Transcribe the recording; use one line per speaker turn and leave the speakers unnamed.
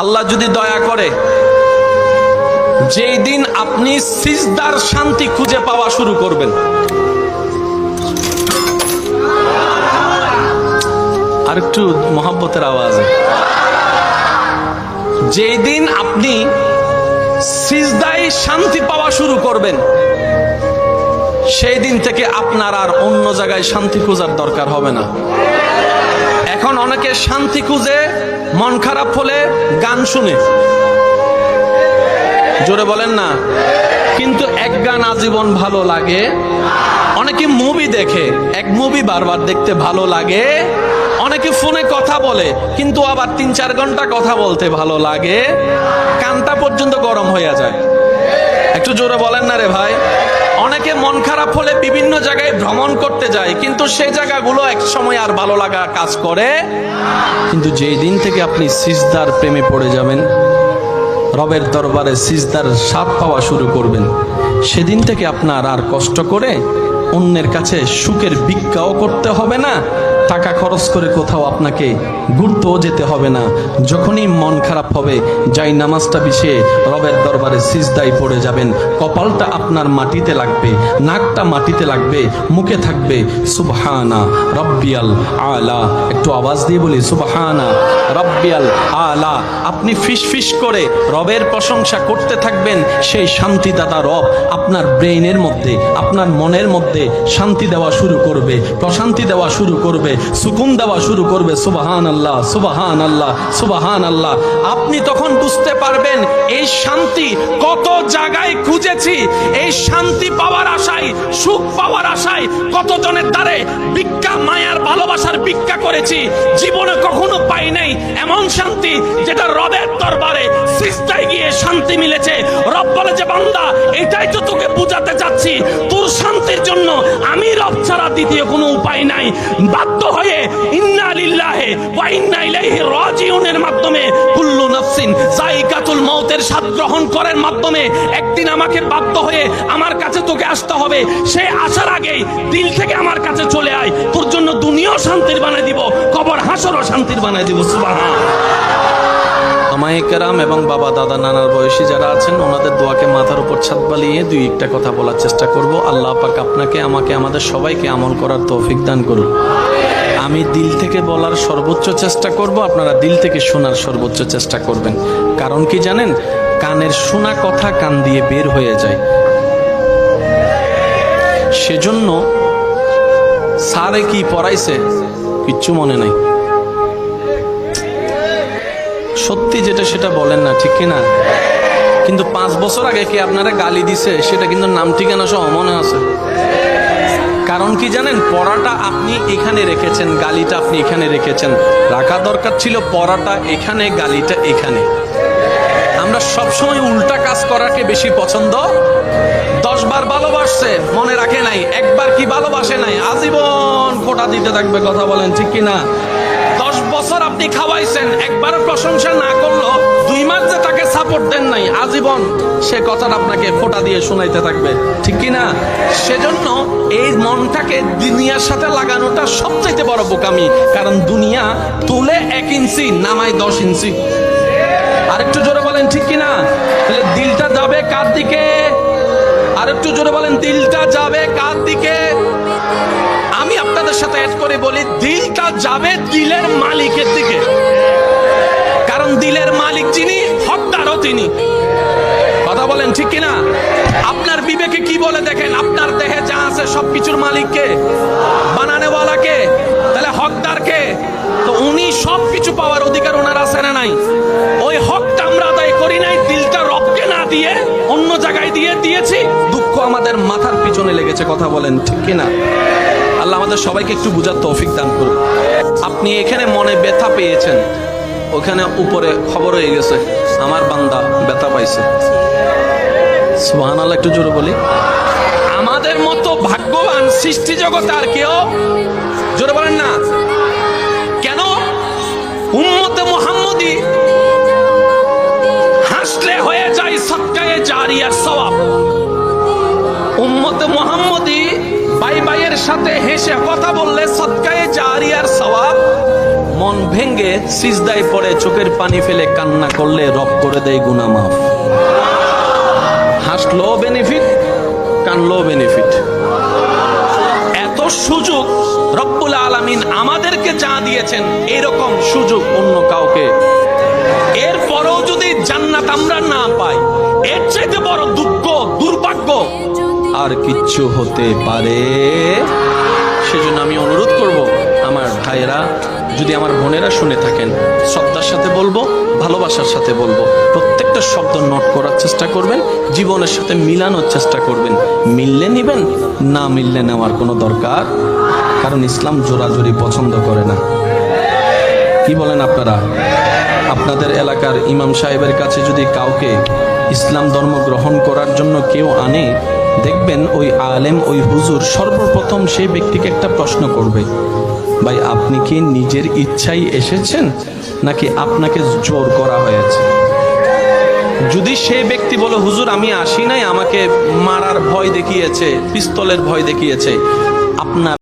আল্লাহ যদি দয়া করে, যেই দিন আপনি সিজদার শান্তি খুঁজে পাওয়া শুরু করবেন। আর একটু মহাব্বতের আওয়াজ। যেই দিন আপনি সিজদায় শান্তি পাওয়া শুরু করবেন, সেই দিন থেকে আপনার আর অন্য জায়গায় শান্তি খোঁজার দরকার হবে না। এখন অনেকে শান্তি খুঁজে, মন খারাপ হলে গান শুনে। জোরে বলেন না। কিন্তু এক গান আজীবন ভালো লাগে। অনেকে মুভি দেখে, এক মুভি বারবার দেখতে ভালো লাগে। অনেকে ফোনে কথা বলে, কিন্তু আবার তিন চার ঘণ্টা কথা বলতে ভালো লাগে। কানটা পর্যন্ত গরম হয়ে যায়। একটু জোরে বলেন না রে ভাই। অনেকে মন খারাপ হলে বিভিন্ন জায়গায় ভ্রমণ করতে যায়, কিন্তু সেই জায়গাগুলো এক সময় আর ভালো লাগা কাজ করে। কিন্তু যেই দিন থেকে আপনি সিজদার প্রেমে পড়ে যাবেন, রবের দরবারে সিজদার স্বাদ পাওয়া শুরু করবেন, সেদিন থেকে আপনার আর কষ্ট করে অন্যের কাছে সুখের ভিক্ষাও করতে হবে না, টাকা খরচ করে কোথাও আপনাকে ঘুরতেও যেতে হবে না। যখনই মন খারাপ হবে, যাই নামাজটা বিষে রবের দরবারে সিজদাই পড়ে যাবেন। কপালটা আপনার মাটিতে লাগবে, নাকটা মাটিতে লাগবে, মুখে থাকবে। সুবহানা রব্বিয়াল আলা। একটু আওয়াজ দিয়ে বলি, সুবহানা রব্বিয়াল আলা। আপনি ফিস ফিস করে রবের প্রশংসা করতে থাকবেন, সেই শান্তিদাতা রব আপনার ব্রেইনের মধ্যে, আপনার মনের মধ্যে শান্তি দেওয়া শুরু করবে, প্রশান্তি দেওয়া শুরু করবে, সুকুন দেওয়া শুরু করবে সুবাহান আল্লাহ সুবাহান আল্লাহ সুবাহান আল্লাহ আপনি তখন বুঝতে পারবেন, এই শান্তি কত জায়গায় খুঁজেছি, এই শান্তি পাওয়ার আশায়, সুখ পাওয়ার আশায় কতজনের দ্বারে ভিক্ষা, মায়ার ভালোবাসার ভিক্ষা করেছি, জীবনে কখনো পাই নাই এমন শান্তি যেটা রবের দরবারে সিস্তায় গিয়ে শান্তি মিলেছে। রব বলে যে, বান্দা, এটাই তো তোকে বুঝাতে চাচ্ছি, তোর রব ছাড়া দ্বিতীয় কোনো উপায় নাই। বাধ্য হয়ে ইন্না লিল্লাহে ওয়া ইন্না ইলাইহি রাজিউনের মাধ্যমে কুল্লু নাফসিন যায়িকাতুল মউতের স্বাদ গ্রহণ করার মাধ্যমে একদিন আমাকে বাধ্য হয়ে আমার কাছে তোকে আসতে হবে। সে আসার আগেই দিল থেকে আমার কাছে চলে আয়। তোর জন্য দুনিয়াও শান্তির বানাই দিব, কবর হাসরও শান্তির বানাই দিব, সুবহান। আমায় কেরাম এবং বাবা, দাদা, নানার বয়সী যারা আছেন, ওনাদের দোয়াকে মাথার উপর ছাদ বালিয়ে দুই একটা কথা বলার চেষ্টা করব। আল্লাহ পাক আপনাকে, আমাকে, আমাদের সবাইকে আমল করার তৌফিক দান করুন। আমি দিল থেকে বলার সর্বোচ্চ চেষ্টা করব, আপনারা দিল থেকে শোনার সর্বোচ্চ চেষ্টা করবেন। কারণ কি জানেন? কানের শোনা কথা কান দিয়ে বের হয়ে যায়। সেজন্য স্যারে কি পড়াইছে? কিচ্ছু মনে নাই। সত্যি যেটা সেটা বলেন না, ঠিক কিনা? কিন্তু পাঁচ বছর আগে কি আপনারা গালি দিছে? সেটা কিন্তু নাম ঠিকানা সহ মনে আছে। কারণ কি জানেন? পড়াটা আপনি এখানে রেখেছেন, গালিটা আপনি এখানে রেখেছেন। রাখা দরকার ছিল পড়াটা এখানে, গালিটা এখানে। আমরা সবসময় উল্টা কাজ করাকে বেশি পছন্দ। দশ বার ভালোবাসছে, মনে রাখে নাই। একবার কি ভালোবাসে নাই? আজীবন খোটা দিতে থাকবে, কথা বলেন, ঠিক কি আপনি খাওয়াইছেন একবার প্রশংসা না করল, দুই মাস যে তাকে সাপোর্ট দেন নাই, আজীবন সে কথাটা আপনাকে ফোটা দিয়ে শোনাইতে থাকবে। ঠিক কি না সেজন্য এই মনটাকে দুনিয়ার সাথে লাগানোটা সবচাইতে বড় বোকামি, কারণ দুনিয়া তুলে এক ইঞ্চি, নামায় দশ ইঞ্চি। আরেকটু জোরে বলেন, ঠিক কি না তাহলে দিলটা যাবে কার দিকে? আরেকটু জোরে বলেন, দিলটা যাবে কার দিকে? আমি আপনাদের সাথে অ্যাড করে বলি, দিলটা যাবে দিলের মালিকের দিকে। কারণ দিলের মালিক যিনি, হকদারও তিনি। কথা বলেন ঠিক কিনা? আপনার বিবেকে কি বলে দেখেন? আপনার দেহে যা আছে সবকিছুর মালিককে। বানানেওয়ালাকে, তাহলে হকদারকে। তো উনি সবকিছু পাওয়ার অধিকার ওনার আছে না নাই? ওই হকটা আমরা আদায় করি নাই, দিলটা রবকে না দিয়ে, অন্য জায়গায় দিয়ে দিয়েছি। দুঃখ আমাদের মাথার পিছনে লেগেছে, কথা বলেন ঠিক কিনা? আমাদের সবাইকে একটু বুঝার তৌফিক দান করুন। আপনি এখানে মনে ব্যথা পেয়েছেন, ওখানে উপরে খবর হয়ে গেছে, আমার বান্দা ব্যথা পাইছে। সুহান আল্লাহ একটু জোরে বলি। আমাদের মতো ভাগ্যবান সৃষ্টি জগতে আর কেউ জোরে বলেন না। কেন? উম্মতে মোহাম্মদী হাসলে হয়ে যায় সৎকায়ে জারিয়ার সওয়াব। উম্মতে মোহাম্মদী সাথে হেসে কথা বললে সৎকায়ে জারিয়ার মন ভেঙ্গে সিজদায় পড়ে চোখের পানি ফেলে কান্না করলে রব করে দেয় গুনা মাফ। হাসলো বেনিফিট কানলো বেনিফিট এত সুযোগ রব্বুল আলামিন আমাদেরকে যা দিয়েছেন, এরকম সুযোগ অন্য কাউকে। এরপরেও যদি জান্নাত আমরা না পাই, এর আর কিচ্ছু হতে পারে। সেজন্য আমি অনুরোধ করব আমার ভাইয়েরা, যদি আমার বোনেরা শুনে থাকেন, শ্রদ্ধার সাথে বলব, ভালোবাসার সাথে বলব, প্রত্যেকটা শব্দ নোট করার চেষ্টা করবেন, জীবনের সাথে মিলানোর চেষ্টা করবেন। মিললে নিবেন, না মিললে নেওয়ার কোনো দরকার, কারণ ইসলাম জোরাজোরি পছন্দ করে না। কি বলেন আপনারা? আপনাদের এলাকার ইমাম সাহেবের কাছে যদি কাউকে ইসলাম ধর্ম গ্রহণ করার জন্য কেউ আনে দেখবেন ওই আলেম, ওই হুজুর সর্বপ্রথম সেই ব্যক্তিকে একটা প্রশ্ন করবে। ভাই, আপনি কি নিজের ইচ্ছাই এসেছেন? নাকি আপনাকে জোর করা হয়েছে? যদি সে ব্যক্তি বলে, হুজুর, আমি আসি নাই, আমাকে মারার ভয় দেখিয়েছে, পিস্তলের ভয় দেখিয়েছে। আপনার